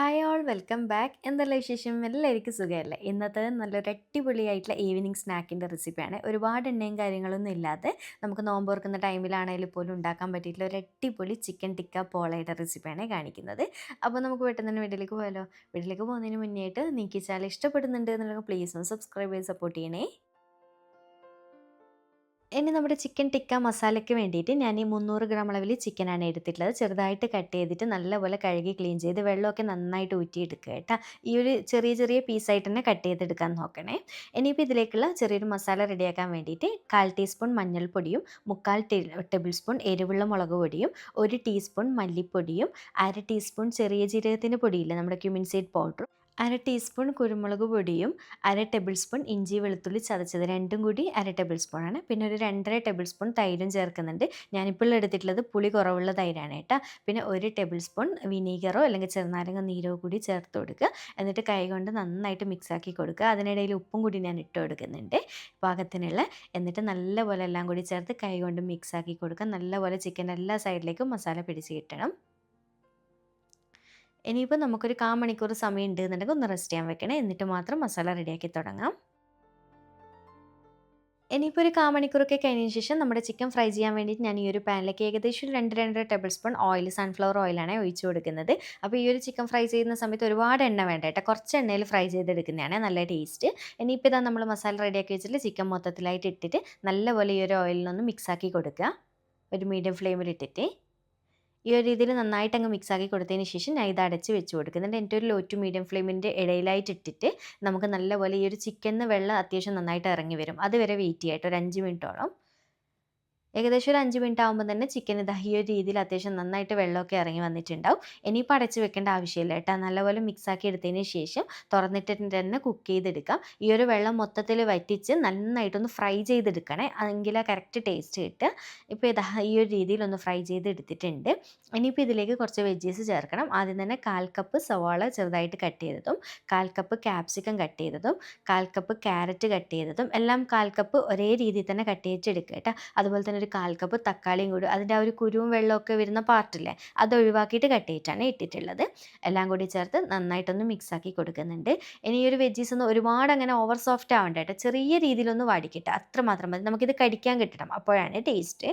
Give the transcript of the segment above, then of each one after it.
Hi all welcome back എന്തെല്ലാം വിശേഷം? എല്ലാവർക്കും സുഖമല്ലേ? ഇന്നത്തെ നല്ലൊരു അടിപൊളിയായിട്ടുള്ള ഈവനിങ് സ്നാക്കിന്റെ റെസിപ്പിയാണ് ഒരുപാട് എണ്ണയും കാര്യങ്ങളൊന്നും ഇല്ലാതെ നമുക്ക് നോമ്പ് ഓർക്കുന്ന ടൈമിലാണെങ്കിൽ പോലും ഉണ്ടാക്കാൻ പറ്റിയിട്ടുള്ള ഒരു അടിപൊളി ചിക്കൻ ടിക്ക പോളയുടെ റെസിപ്പിയാണ് കാണിക്കുന്നത്. അപ്പോൾ നമുക്ക് പെട്ടെന്ന് തന്നെ വീട്ടിലേക്ക് പോയാലോ? വീട്ടിലേക്ക് പോകുന്നതിന് മുന്നേ ആയിട്ട് നിങ്ങൾക്ക് ചാനൽ ഇഷ്ടപ്പെടുന്നുണ്ട് എന്നുള്ളത് പ്ലീസ് ഒന്ന് സബ്സ്ക്രൈബ് ചെയ്ത് സപ്പോർട്ട് ചെയ്യണേ. ഇനി നമ്മുടെ ചിക്കൻ ടിക്ക മസാലയ്ക്ക് വേണ്ടിയിട്ട് ഞാൻ ഈ മുന്നൂറ് ഗ്രാം അളവിൽ ചിക്കനാണ് എടുത്തിട്ടുള്ളത്. ചെറുതായിട്ട് കട്ട് ചെയ്തിട്ട് നല്ലപോലെ കഴുകി ക്ലീൻ ചെയ്ത് വെള്ളമൊക്കെ നന്നായിട്ട് ഊറ്റിയെടുക്കുക കേട്ടോ. ഈ ഒരു ചെറിയ ചെറിയ പീസായിട്ട് തന്നെ കട്ട് ചെയ്തെടുക്കാൻ നോക്കണേ. ഇനിയിപ്പോൾ ഇതിലേക്കുള്ള ചെറിയൊരു മസാല റെഡിയാക്കാൻ വേണ്ടിയിട്ട് കാൽ ടീസ്പൂൺ മഞ്ഞൾപ്പൊടിയും മുക്കാൽ ടേബിൾ സ്പൂൺ എരിവുള്ള മുളക് പൊടിയും ഒരു ടീസ്പൂൺ മല്ലിപ്പൊടിയും അര ടീസ്പൂൺ ചെറിയ ജീരകത്തിന്റെ പൊടിയില്ല നമ്മുടെ ക്യുമിൻ സീഡ് പൗഡറും അര ടീസ്പൂൺ കുരുമുളക് പൊടിയും അര ടേബിൾ സ്പൂൺ ഇഞ്ചി വെളുത്തുള്ളി ചതച്ചത് രണ്ടും കൂടി അര ടേബിൾ സ്പൂൺ ആണ്. പിന്നെ ഒരു രണ്ടര ടേബിൾ സ്പൂൺ തൈരും ചേർക്കുന്നുണ്ട്. ഞാനിപ്പോൾ എടുത്തിട്ടുള്ളത് പുളി കുറവുള്ള തൈരാണ് കേട്ടോ. പിന്നെ ഒരു ടേബിൾ സ്പൂൺ വിനീഗറോ അല്ലെങ്കിൽ ചെറുനാരങ്ങ നീരോ കൂടി ചേർത്ത് കൊടുക്കുക. എന്നിട്ട് കൈ കൊണ്ട് നന്നായിട്ട് മിക്സാക്കി കൊടുക്കുക. അതിനിടയിൽ ഉപ്പും കൂടി ഞാൻ ഇട്ട് കൊടുക്കുന്നുണ്ട് പാകത്തിനുള്ള. എന്നിട്ട് നല്ലപോലെ എല്ലാം കൂടി ചേർത്ത് കൈ കൊണ്ട് മിക്സാക്കി കൊടുക്കുക. നല്ലപോലെ ചിക്കൻ എല്ലാ സൈഡിലേക്കും മസാല പിടിച്ച് കിട്ടണം. ഇനിയിപ്പോൾ നമുക്കൊരു കാ മണിക്കൂർ സമയം ഉണ്ട് എന്നുണ്ടെങ്കിൽ ഒന്ന് റെസ്റ്റ് ചെയ്യാൻ വെക്കണേ. എന്നിട്ട് മാത്രം മസാല റെഡിയാക്കി തുടങ്ങാം. ഇനിയിപ്പോൾ ഒരു കാ മണിക്കൂറൊക്കെ കഴിഞ്ഞതിന് ശേഷം നമ്മുടെ ചിക്കൻ ഫ്രൈ ചെയ്യാൻ വേണ്ടിയിട്ട് ഞാൻ ഈ ഒരു പാനിലേക്ക് ഏകദേശം രണ്ട് രണ്ടര ടേബിൾ സ്പൂൺ ഓയിൽ സൺഫ്ലവർ ഓയിലാണ് ഒഴിച്ചു കൊടുക്കുന്നത്. അപ്പോൾ ഈ ഒരു ചിക്കൻ ഫ്രൈ ചെയ്യുന്ന സമയത്ത് ഒരുപാട് എണ്ണ വേണ്ട കേട്ടോ. കുറച്ച് എണ്ണയിൽ ഫ്രൈ ചെയ്തെടുക്കുന്നതാണ് നല്ല ടേസ്റ്റ് ഇനിയിപ്പോൾ ഇതാ നമ്മൾ മസാല റെഡിയാക്കി വെച്ചിട്ട് ചിക്കൻ മൊത്തത്തിലായിട്ട് ഇട്ടിട്ട് നല്ലപോലെ ഈ ഒരു ഓയിലിനൊന്ന് മിക്സാക്കി കൊടുക്കുക. ഒരു മീഡിയം ഫ്ലെയിമിൽ ഇട്ടിട്ട്. ഈ ഒരു രീതിയിൽ നന്നായിട്ട് അങ്ങ് മിക്സ് ആക്കി കൊടുത്തതിന് ശേഷം ഞാൻ ഇത് അടച്ച് വെച്ച് കൊടുക്കുന്നുണ്ട്. എന്റെ ഒരു ലോ ടു മീഡിയം ഫ്ലെയിമിന്റെ ഇടയിലായിട്ട് ഇട്ടിട്ട് നമുക്ക് നല്ലപോലെ ഈ ഒരു ചിക്കനിൽ വെള്ളം അത്യാവശ്യം നന്നായിട്ട് ഇറങ്ങി വരും. അതുവരെ വെയിറ്റ് ചെയ്യട്ടെ ഒരു അഞ്ച് മിനിറ്റോളം ഏകദേശം ഒരു അഞ്ച് മിനിറ്റ് ആകുമ്പോൾ തന്നെ ചിക്കൻ ഇതാ ഒരു രീതിയിൽ അത്യാവശ്യം നന്നായിട്ട് വെള്ളമൊക്കെ ഇറങ്ങി വന്നിട്ടുണ്ടാവും. ഇനിയിപ്പോൾ അടച്ച് വെക്കേണ്ട ആവശ്യമില്ല കേട്ടോ. നല്ലപോലെ മിക്സാക്കി എടുത്തതിന് ശേഷം തുറന്നിട്ട് തന്നെ കുക്ക് ചെയ്തെടുക്കാം. ഈ ഒരു വെള്ളം മൊത്തത്തിൽ വറ്റിച്ച് നന്നായിട്ടൊന്ന് ഫ്രൈ ചെയ്തെടുക്കണേ. അതെങ്കിൽ ആ കറക്റ്റ് ടേസ്റ്റ് കിട്ടുക. ഇപ്പോൾ ഇതാ ഈ ഒരു രീതിയിൽ ഒന്ന് ഫ്രൈ ചെയ്തെടുത്തിട്ടുണ്ട്. ഇനിയിപ്പോൾ ഇതിലേക്ക് കുറച്ച് വെജീസ് ചേർക്കണം. ആദ്യം തന്നെ കാൽ കപ്പ് സവാള ചെറുതായിട്ട് കട്ട് ചെയ്തതും കാൽ കപ്പ് ക്യാപ്സിക്കം കട്ട് ചെയ്തതും കാൽ കപ്പ് ക്യാരറ്റ് കട്ട് ചെയ്തതും എല്ലാം കാൽ കപ്പ് ഒരേ രീതിയിൽ തന്നെ കട്ട് ചെയ്തെടുക്കുക കേട്ടോ. അതുപോലെ തന്നെ ഒരു കാൽ കപ്പ് തക്കാളിയും കൂടി അതിന്റെ ആ ഒരു കുരുവും വെള്ളമൊക്കെ വരുന്ന പാർട്ടില്ലേ അത് ഒഴിവാക്കിയിട്ട് കട്ടിയിട്ടാണ് ഇട്ടിട്ടുള്ളത്. എല്ലാം കൂടി ചേർത്ത് നന്നായിട്ടൊന്ന് മിക്സാക്കി കൊടുക്കുന്നുണ്ട്. ഇനി ഈ ഒരു വെജീസ് ഒന്ന് ഒരുപാട് അങ്ങനെ ഓവർ സോഫ്റ്റ് ആവണ്ട ചെറിയ രീതിയിലൊന്ന് വാടിക്കിട്ടുക അത്ര മാത്രം മതി. നമുക്കിത് കടിക്കാൻ കിട്ടണം. അപ്പോഴാണ് ടേസ്റ്റ്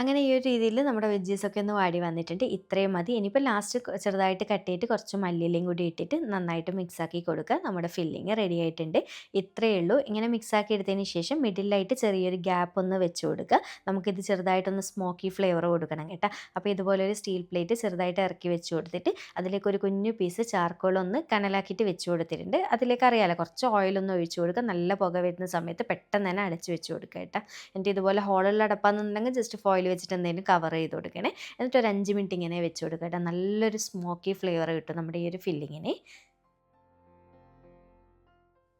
അങ്ങനെ ഈ ഒരു രീതിയിൽ നമ്മുടെ വെജീസൊക്കെ ഒന്ന് വാടി വന്നിട്ടുണ്ട്. ഇത്രയും മതി. ഇനിയിപ്പോൾ ലാസ്റ്റ് ചെറുതായിട്ട് കട്ട് ചെയ്തിട്ട് കുറച്ച് മല്ലിയിലയും കൂടി ഇട്ടിട്ട് നന്നായിട്ട് മിക്സാക്കി കൊടുക്കുക. നമ്മുടെ ഫില്ലിങ് റെഡി ആയിട്ടുണ്ട്. ഇത്രയേ ഉള്ളൂ. ഇങ്ങനെ മിക്സാക്കി എടുത്തതിന് ശേഷം മിഡിലായിട്ട് ചെറിയൊരു ഗ്യാപ്പ് ഒന്ന് വെച്ച് കൊടുക്കുക. നമുക്കിത് ചെറുതായിട്ടൊന്ന് സ്മോക്കി ഫ്ലേവർ കൊടുക്കണം കേട്ടോ. അപ്പോൾ ഇതുപോലെ ഒരു സ്റ്റീൽ പ്ലേറ്റ് ചെറുതായിട്ട് ഇറക്കി വെച്ച് കൊടുത്തിട്ട് അതിലേക്ക് ഒരു കുഞ്ഞു പീസ് ചാർക്കോൾ ഒന്ന് കനലാക്കിയിട്ട് വെച്ച് കൊടുത്തിട്ടുണ്ട്. അതിലേക്ക് അറിയാലോ കുറച്ച് ഓയിലൊന്ന് ഒഴിച്ച് കൊടുക്കുക. നല്ല പുക വരുന്ന സമയത്ത് പെട്ടെന്ന് തന്നെ അടച്ച് വെച്ച് കൊടുക്കുക കേട്ടോ. എന്നിട്ട് ഇതുപോലെ ഹോളുള്ള അടപ്പാന്നുണ്ടെങ്കിൽ ജസ്റ്റ് ഫോയിൽ വെച്ചിട്ട് എന്തെങ്കിലും കവർ ചെയ്ത് കൊടുക്കണേ. എന്നിട്ട് ഒരു അഞ്ച് മിനിറ്റ് ഇങ്ങനെ വെച്ച് കൊടുക്കട്ടെ നല്ലൊരു സ്മോക്കി ഫ്ലേവർ കിട്ടും നമ്മുടെ ഈ ഒരു ഫില്ലിങ്ങിന്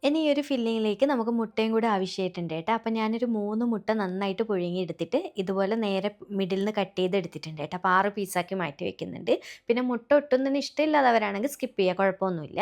ഇനി ഈ ഒരു ഫില്ലിങ്ങിലേക്ക് നമുക്ക് മുട്ടയും കൂടെ ആവശ്യമായിട്ടുണ്ട് കേട്ടോ. അപ്പം ഞാനൊരു മൂന്ന് മുട്ട നന്നായിട്ട് പുഴുങ്ങി എടുത്തിട്ട് ഇതുപോലെ നേരെ മിഡിൽ നിന്ന് കട്ട് ചെയ്ത് എടുത്തിട്ടുണ്ട് കേട്ടോ. അപ്പോൾ ആറ് പീസാക്കി മാറ്റി വെക്കുന്നുണ്ട്. പിന്നെ മുട്ട ഒട്ടും തന്നെ ഇഷ്ടമില്ലാത്തവരാണെങ്കിൽ സ്കിപ്പ് ചെയ്യുക കുഴപ്പമൊന്നുമില്ല.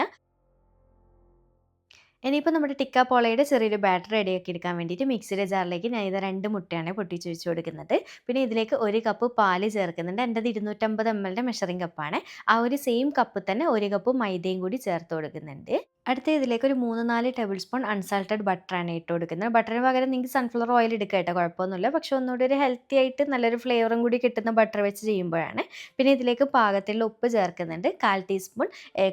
ഇനിയിപ്പോൾ നമ്മുടെ ടിക്ക പോളയുടെ ചെറിയൊരു ബാറ്റർ റെഡിയാക്കി എടുക്കാൻ വേണ്ടിയിട്ട് മിക്സിയുടെ ജാറിലേക്ക് ഞാൻ ഇത് രണ്ട് മുട്ടയാണ് പൊട്ടിച്ച് വെച്ച് കൊടുക്കുന്നത്. പിന്നെ ഇതിലേക്ക് ഒരു കപ്പ് പാൽ ചേർക്കുന്നുണ്ട്. എന്റെത് ഇരുന്നൂറ്റമ്പത് എം എല്ലിന്റെ മെഷറിംഗ് കപ്പാണ് ആ ഒരു സെയിം കപ്പ് തന്നെ ഒരു കപ്പ് മൈദയും കൂടി ചേർത്ത് കൊടുക്കുന്നുണ്ട്. അടുത്ത ഇതിലേക്ക് ഒരു മൂന്ന് നാല് ടേബിൾ സ്പൂൺ അൺസാൾട്ടഡ് ബട്ടറാണ് ഇട്ട് കൊടുക്കുന്നത്. ബട്ടറിന് പകരം നിങ്ങൾക്ക് സൺഫ്ലവർ ഓയിൽ എടുക്കുക കേട്ടോ കുഴപ്പമൊന്നുമില്ല. പക്ഷെ ഒന്നുകൂടി ഒരു ഹെൽത്തി ആയിട്ട് നല്ലൊരു ഫ്ലേവറും കൂടി കിട്ടുന്ന ബട്ടർ വെച്ച് ചെയ്യുമ്പോഴാണ്. പിന്നെ ഇതിലേക്ക് പാകത്തിലുള്ള ഉപ്പ് ചേർക്കുന്നുണ്ട്. കാൽ ടീസ്പൂൺ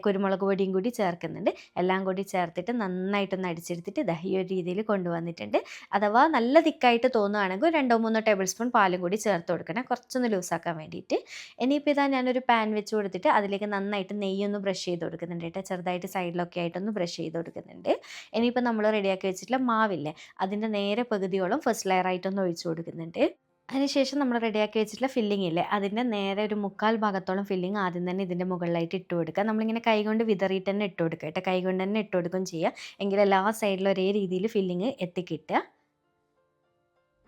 കുരുമുളക് പൊടിയും കൂടി ചേർക്കുന്നുണ്ട്. എല്ലാം കൂടി ചേർത്തിട്ട് നന്നായിട്ടൊന്ന് അടിച്ചെടുത്തിട്ട് ഇതാ ഈ ഒരു രീതിയിൽ കൊണ്ടുവന്നിട്ടുണ്ട്. അഥവാ നല്ല തിക്കായിട്ട് തോന്നുകയാണെങ്കിൽ രണ്ടോ മൂന്നോ ടേബിൾ സ്പൂൺ പാലും കൂടി ചേർത്ത് കൊടുക്കണം. കുറച്ചൊന്ന് ലൂസാക്കാൻ വേണ്ടിയിട്ട്. ഇനിയിപ്പോൾ ഇതാ ഞാനൊരു പാൻ വെച്ച് കൊടുത്തിട്ട് അതിലേക്ക് നന്നായിട്ട് നെയ്യൊന്ന് ബ്രഷ് ചെയ്ത് കൊടുക്കുന്നുണ്ട് കേട്ടോ. ചെറുതായിട്ട് സൈഡിലൊക്കെ ആയിട്ട് ഒന്ന് ബ്രഷ് ചെയ്ത് കൊടുക്കുന്നുണ്ട്. ഇനിയിപ്പോൾ നമ്മൾ റെഡിയാക്കി വെച്ചിട്ടുള്ള മാവില്ലേ അതിന്റെ നേരെ പകുതിയോളം ഫസ്റ്റ് ലെയർ ആയിട്ടൊന്ന് ഒഴിച്ചു കൊടുക്കുന്നുണ്ട്. അതിനുശേഷം നമ്മൾ റെഡിയാക്കി വെച്ചിട്ടുള്ള ഫില്ലിംഗ് ഇല്ലേ അതിന്റെ നേരെ ഒരു മുക്കാൽ ഭാഗത്തോളം ഫില്ലിംഗ് ആദ്യം തന്നെ ഇതിന്റെ മുകളിലായിട്ട് ഇട്ട് കൊടുക്കുക. നമ്മളിങ്ങനെ കൈകൊണ്ട് വിതറിയിട്ട് തന്നെ ഇട്ട് കൊടുക്കുക കേട്ടോ. കൈകൊണ്ട് തന്നെ ഇട്ട് കൊടുക്കുകയും ചെയ്യുക. എങ്കിൽ എല്ലാ സൈഡിലും ഒരേ രീതിയിൽ ഫില്ലിംഗ് എത്തിക്കിട്ടുക.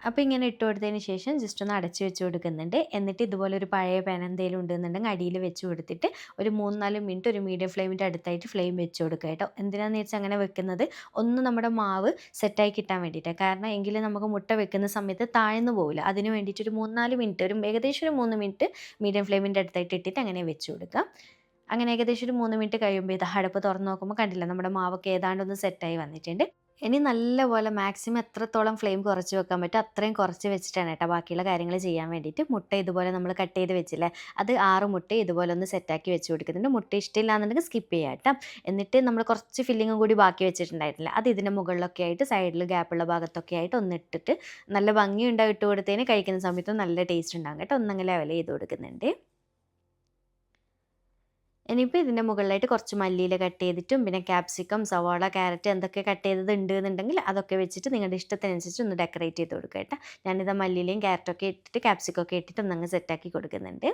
അപ്പോൾ ഇങ്ങനെ ഇട്ട് കൊടുത്തതിന് ശേഷം ജസ്റ്റ് ഒന്ന് അടച്ച് വെച്ച് കൊടുക്കുന്നുണ്ട്. എന്നിട്ട് ഇതുപോലെ ഒരു പഴയ പാൻ എന്തെങ്കിലും ഉണ്ടെന്നുണ്ടെങ്കിൽ അടിയിൽ വെച്ച് കൊടുത്തിട്ട് ഒരു മൂന്ന് നാല് മിനിറ്റ് ഒരു മീഡിയം ഫ്ലെയിമിന്റെ അടുത്തായിട്ട് ഫ്ലെയിം വെച്ച് കൊടുക്കുക കേട്ടോ. എന്തിനാന്ന് വെച്ചാൽ അങ്ങനെ വെക്കുന്നത്? ഒന്ന് നമ്മുടെ മാവ് സെറ്റായി കിട്ടാൻ വേണ്ടിയിട്ടാണ് കാരണം എങ്കിൽ നമുക്ക് മുട്ട വെക്കുന്ന സമയത്ത് താഴ്ന്നു പോവില്ല. അതിന് വേണ്ടിയിട്ട് ഒരു നാല് മിനിറ്റ് ഒരു ഏകദേശം ഒരു മൂന്ന് മിനിറ്റ് മീഡിയം ഫ്ലെയിമിന്റെ അടുത്തായിട്ട് ഇട്ടിട്ട് അങ്ങനെ വെച്ച് കൊടുക്കാം. അങ്ങനെ ഏകദേശം ഒരു മൂന്ന് മിനിറ്റ് കഴിയുമ്പോൾ ഇത് അടുപ്പ് തുറന്ന് നോക്കുമ്പോൾ കണ്ടില്ല നമ്മുടെ മാവൊക്കെ ഏതാണ്ടൊന്ന് സെറ്റായി വന്നിട്ടുണ്ട്. ഇനി നല്ലപോലെ മാക്സിമം എത്രത്തോളം ഫ്ലെയിം കുറച്ച് വെക്കാൻ പറ്റും അത്രയും കുറച്ച് വെച്ചിട്ടാണ് കേട്ടോ ബാക്കിയുള്ള കാര്യങ്ങൾ ചെയ്യാൻ വേണ്ടിയിട്ട് മുട്ട ഇതുപോലെ നമ്മൾ കട്ട് ചെയ്ത് വെച്ചില്ലേ? അത് ആറ് മുട്ട ഇതുപോലെ ഒന്ന് സെറ്റാക്കി വെച്ച് കൊടുക്കുന്നുണ്ട്. മുട്ട ഇഷ്ടമില്ല എന്നുണ്ടെങ്കിൽ സ്കിപ്പ് ചെയ്യാം കേട്ടോ. എന്നിട്ട് നമ്മൾ കുറച്ച് ഫില്ലിങ്ങും കൂടി ബാക്കി വെച്ചിട്ടുണ്ടായിട്ടില്ല അത് ഇതിന്റെ മുകളിലൊക്കെ ആയിട്ട് സൈഡിൽ ഗ്യാപ്പുള്ള ഭാഗത്തൊക്കെ ആയിട്ട് ഒന്ന് ഇട്ടിട്ട് നല്ല ഭംഗിയുണ്ടാവും ഇട്ട് കൊടുത്തതിന് കഴിക്കുന്ന സമയത്ത് നല്ല ടേസ്റ്റ് ഉണ്ടാകും കേട്ടോ. ഒന്നങ്ങനെ ലെവൽ ചെയ്ത് കൊടുക്കുന്നുണ്ട്. ഇനിയിപ്പോൾ ഇതിന്റെ മുകളിലായിട്ട് കുറച്ച് മല്ലിയില കട്ട് ചെയ്തിട്ടും പിന്നെ ക്യാപ്സിക്കം സവാള ക്യാരറ്റ് എന്തൊക്കെ കട്ട് ചെയ്തത് ഉണ്ട് എന്നുണ്ടെങ്കിൽ അതൊക്കെ വെച്ചിട്ട് നിങ്ങളുടെ ഇഷ്ടത്തിനനുസരിച്ച് ഒന്ന് ഡെക്കറേറ്റ് ചെയ്ത് കൊടുക്കുക കേട്ടോ. ഞാനിത് മല്ലിയിലയും ക്യാരറ്റൊക്കെ ഇട്ടിട്ട് ക്യാപ്സിക്കൊക്കെ ഇട്ടിട്ട് ഒന്നങ്ങ് സെറ്റാക്കി കൊടുക്കുന്നുണ്ട്.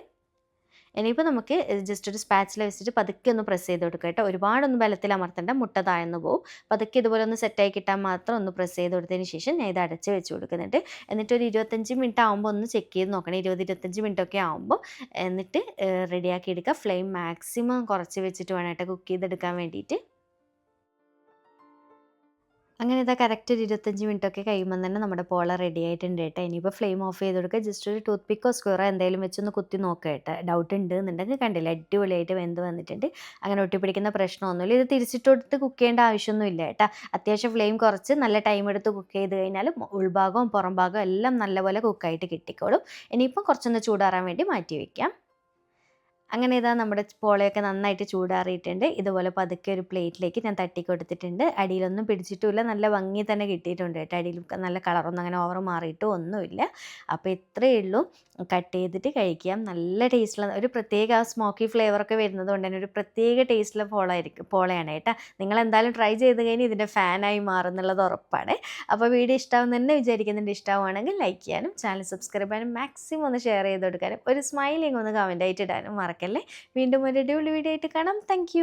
ഇനിയിപ്പോൾ നമുക്ക് ജസ്റ്റ് ഒരു സ്പാച്ചിൽ വെച്ചിട്ട് പതുക്കെ ഒന്ന് പ്രസ് ചെയ്ത് കൊടുക്കുക കേട്ടോ. ഒരുപാടൊന്നും ബലത്തിൽ അമർത്തേണ്ട. മുട്ട താഴ്ന്നു പോകും പതുക്കെ ഇതുപോലെ ഒന്ന് സെറ്റായി കിട്ടാൻ മാത്രം ഒന്ന് പ്രസ് ചെയ്ത് കൊടുത്തതിന് ശേഷം ഞാൻ ഇത് അടച്ച് വെച്ച് കൊടുക്കുന്നുണ്ട്. എന്നിട്ട് ഒരു ഇരുപത്തഞ്ച് മിനിറ്റ് ആകുമ്പോൾ ഒന്ന് ചെക്ക് ചെയ്ത് നോക്കണം. ഇരുപത് ഇരുപത്തഞ്ച് മിനിറ്റ് ഒക്കെ ആകുമ്പോൾ എന്നിട്ട് റെഡിയാക്കി എടുക്കുക. ഫ്ലെയിം മാക്സിമം കുറച്ച് വെച്ചിട്ട് വേണം കേട്ടോ. കുക്ക് ചെയ്തെടുക്കാൻ വേണ്ടിയിട്ട്. അങ്ങനെ ഇതാ കറക്റ്റ് ഒരു ഇരുപത്തഞ്ച് മിനിറ്റ് ഒക്കെ കഴിയുമ്പോൾ തന്നെ നമ്മുടെ പോള റെഡി ആയിട്ടുണ്ട് കേട്ടോ. ഇനിയിപ്പോൾ ഫ്ലെയിം ഓഫ് ചെയ്ത് കൊടുക്കുക. ജസ്റ്റ് ഒരു ടൂത്ത് പിക്കോ സ്ക്വയറോ എന്തെങ്കിലും വെച്ചൊന്ന് കുത്തി നോക്കുക കേട്ടോ. ഡൗട്ട് ഉണ്ട് എന്നുണ്ടെങ്കിൽ കണ്ടില്ല. അടിപൊളിയായിട്ട് വെന്ത് വന്നിട്ടുണ്ട്. അങ്ങനെ ഒട്ടിപ്പിടിക്കുന്ന പ്രശ്നമൊന്നുമില്ല. ഇത് തിരിച്ചിട്ട് കൊടുത്ത് കുക്ക് ചെയ്യേണ്ട ആവശ്യമൊന്നുമില്ല കേട്ടോ. അത്യാവശ്യം ഫ്ലെയിം കുറച്ച് നല്ല ടൈം എടുത്ത് കുക്ക് ചെയ്ത് കഴിഞ്ഞാൽ ഉൾഭാഗവും പുറം ഭാഗവും എല്ലാം നല്ലപോലെ കുക്കായിട്ട് കിട്ടിക്കോളും. ഇനിയിപ്പം കുറച്ചൊന്ന് ചൂടാറാൻ വേണ്ടി മാറ്റി വയ്ക്കാം അങ്ങനെ ഇതാ നമ്മുടെ പോളയൊക്കെ നന്നായിട്ട് ചൂടാറിയിട്ടുണ്ട്. ഇതുപോലെ പതുക്കെ ഒരു പ്ലേറ്റിലേക്ക് ഞാൻ തട്ടി കൊടുത്തിട്ടുണ്ട് അടിയിലൊന്നും പിടിച്ചിട്ടുമില്ല. നല്ല ഭംഗി തന്നെ കിട്ടിയിട്ടുണ്ട് കേട്ടോ. അടിയിൽ നല്ല കളറൊന്നും അങ്ങനെ ഓവർ മാറിയിട്ടും ഒന്നുമില്ല. അപ്പോൾ ഇത്രയേ ഉള്ളൂ. കട്ട് ചെയ്തിട്ട് കഴിക്കാം. നല്ല ടേസ്റ്റുള്ള ഒരു പ്രത്യേക ആ സ്മോക്കി ഫ്ലേവറൊക്കെ വരുന്നത് കൊണ്ട് തന്നെ ഒരു പ്രത്യേക ടേസ്റ്റുള്ള പോളായിരിക്കും പോളയാണ് കേട്ടോ. നിങ്ങൾ എന്തായാലും ട്രൈ ചെയ്ത് കഴിഞ്ഞാൽ ഇതിന്റെ ഫാനായി മാറുന്നുള്ളത് ഉറപ്പാണ്. അപ്പോൾ വീഡിയോ ഇഷ്ടമാവും തന്നെ വിചാരിക്കുന്നുണ്ട്. ഇഷ്ടമാണെങ്കിൽ ലൈക്ക് ചെയ്യാനും ചാനൽ സബ്സ്ക്രൈബ് ചെയ്യാനും മാക്സിമം ഒന്ന് ഷെയർ ചെയ്ത് കൊടുക്കാനും ഒരു സ്മൈലിംഗ് ഒന്ന് കമന്റ് ആയിട്ട് ഇടാനും മറക്കല്ലേ വീണ്ടും ഒരു അടിപൊളി വീഡിയോ ആയിട്ട് കാണാം. താങ്ക്